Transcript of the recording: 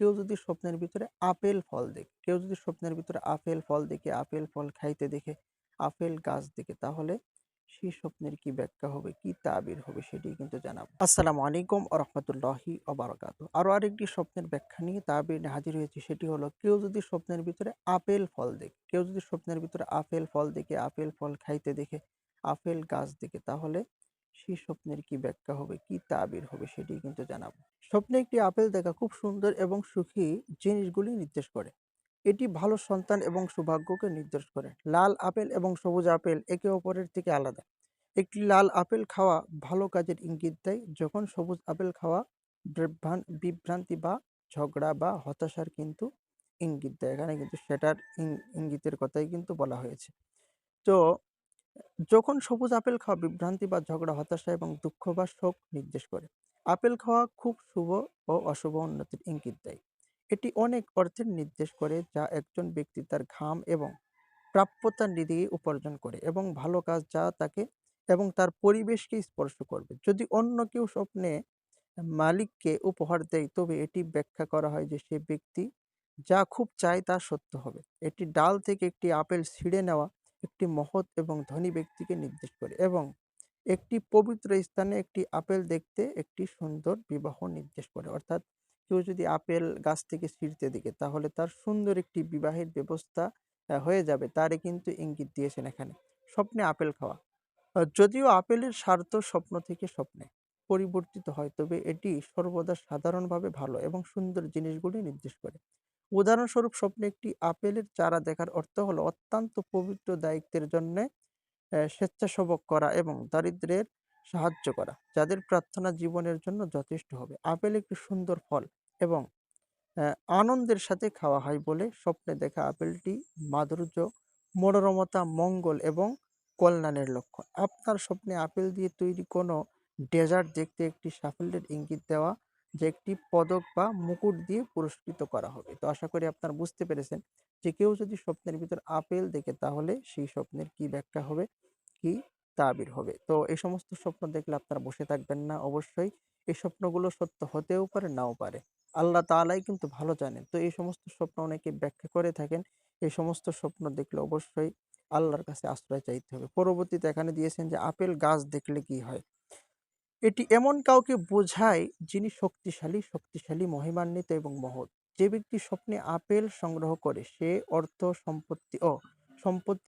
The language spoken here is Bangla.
কেউ যদি স্বপ্নের ভিতরে আপেল ফল দেখে, কেউ যদি স্বপ্নের ভিতরে আপেল ফল দেখে, আপেল ফল খাইতে দেখে, আপেল গাছ দেখে, তাহলে সেই স্বপ্নের কি ব্যাখ্যা হবে, কি তাবির হবে সেটি কিন্তু জানাব। আসসালামু আলাইকুম রহমতুল্লাহি অবরাকাত আরও আরেকটি স্বপ্নের ব্যাখ্যা নিয়ে তাবির হাজির হয়েছে, সেটি হলো কেউ যদি স্বপ্নের ভিতরে আপেল ফল দেখে, কেউ যদি স্বপ্নের ভিতরে আপেল ফল দেখে, আপেল ফল খাইতে দেখে, আপেল গাছ দেখে, তাহলে সেই স্বপ্নের কি ব্যাখ্যা হবে, কি তাবির হবে সেটি কিন্তু জানাব। স্বপ্নে একটি আপেল দেখা খুব সুন্দর এবং সুখী জিনিসগুলি নির্দেশ করে। এটি ভালো সন্তান এবং সৌভাগ্যকে নির্দেশ করে। লাল আপেল এবং সবুজ আপেল একে অপরের থেকে আলাদা। একটি লাল আপেল খাওয়া ভালো কাজের ইঙ্গিত দেয়। যখন সবুজ আপেল খাওয়া বিভ্রান- বিভ্রান্তি বা ঝগড়া বা হতাশার কিন্তু ইঙ্গিত দেয়। এখানে কিন্তু সেটার ইঙ্গিতের কথাই কিন্তু বলা হয়েছে। তো যখন সবুজ আপেল খাওয়া বিভ্রান্তি বা ঝগড়া, হতাশা এবং দুঃখ বা শোক নির্দেশ করে, আপেল খাওয়া খুব শুভ ও অশুভ উন্নতির ইঙ্গিত দেয়। এটি অনেক অর্থের নির্দেশ করে যা একজন ব্যক্তি তার ঘাম এবং প্রাপ্যতা নিদিয়ে উপার্জন করে এবং ভালো কাজ যা তাকে এবং তার পরিবেশকে স্পর্শ করবে। যদি অন্য কেউ স্বপ্নে মালিককে উপহার দেয়, তবে এটি ব্যাখ্যা করা হয় যে সে ব্যক্তি যা খুব চায় তা সত্য হবে। এটি ডাল থেকে একটি আপেল ছিঁড়ে নেওয়া একটি মহৎ এবং ধনী ব্যক্তিকে নির্দেশ করে এবং একটি পবিত্র স্থানে একটি আপেল দেখতে একটি সুন্দর বিবাহ নির্দেশ করে। অর্থাৎ কেউ যদি আপেল গাছ থেকে ছিঁড়তে দিকে তাহলে তার সুন্দর একটি বিবাহের ব্যবস্থা হয়ে যাবে। তারে কিন্তু ইঙ্গিত দিয়েছেন এখানে, স্বপ্নে আপেল খাওয়া। যদিও আপেলের স্বার্থ স্বপ্ন থেকে স্বপ্নে পরিবর্তিত হয়, তবে এটি সর্বদা সাধারণভাবে ভালো এবং সুন্দর জিনিসগুলি নির্দেশ করে। উদাহরণস্বরূপ স্বপ্নে একটি আপেলের চারা দেখার অর্থ হলো অত্যন্ত পবিত্র দায়িত্বের জন্য স্বেচ্ছাসেবক করা এবং দারিদ্রের সাহায্য করা, যাদের প্রার্থনা জীবনের জন্য যথেষ্ট হবে। আপেল একটি সুন্দর ফল এবং আনন্দের সাথে খাওয়া হয় বলে স্বপ্নে দেখা আপেলটি মাধুর্য, মনোরমতা, মঙ্গল এবং কল্যাণের লক্ষণ। আপনার স্বপ্নে আপেল দিয়ে তৈরি কোনো ডেজার্ট দেখতে একটি সাফল্যের ইঙ্গিত দেওয়া যে একটি পদক বা মুকুট দিয়ে পুরস্কৃত করা হবে। তো আশা করি আপনারা বুঝতে পেরেছেন যে কেউ যদি স্বপ্নের ভিতর আপেল দেখে তাহলে সেই স্বপ্নের কি ব্যাখ্যা হবে, কি তাবির হবে। তো এই সমস্ত স্বপ্ন দেখলে আপনারা বসে থাকবেন না অবশ্যই। এই স্বপ্নগুলো সত্য হতেও পারে, নাও পারে। আল্লাহ তাআলাই কিন্তু ভালো জানেন। তো এই সমস্ত স্বপ্ন অনেকে ব্যাখ্যা করে থাকেন। এই সমস্ত স্বপ্ন দেখলে অবশ্যই আল্লাহর কাছে আশ্রয় চাইতে হবে। পরবর্তীতে এখানে দিয়েছেন যে আপেল গাছ দেখলে কি হয়? এটি এমন কাউকে বোঝায় যিনি শক্তিশালী শক্তিশালী, মহিমান্বিত এবং মহৎ। যে ব্যক্তি স্বপ্নে আপেল সংগ্রহ করে, সে অর্থ সম্পত্তি, ও সম্পত্তি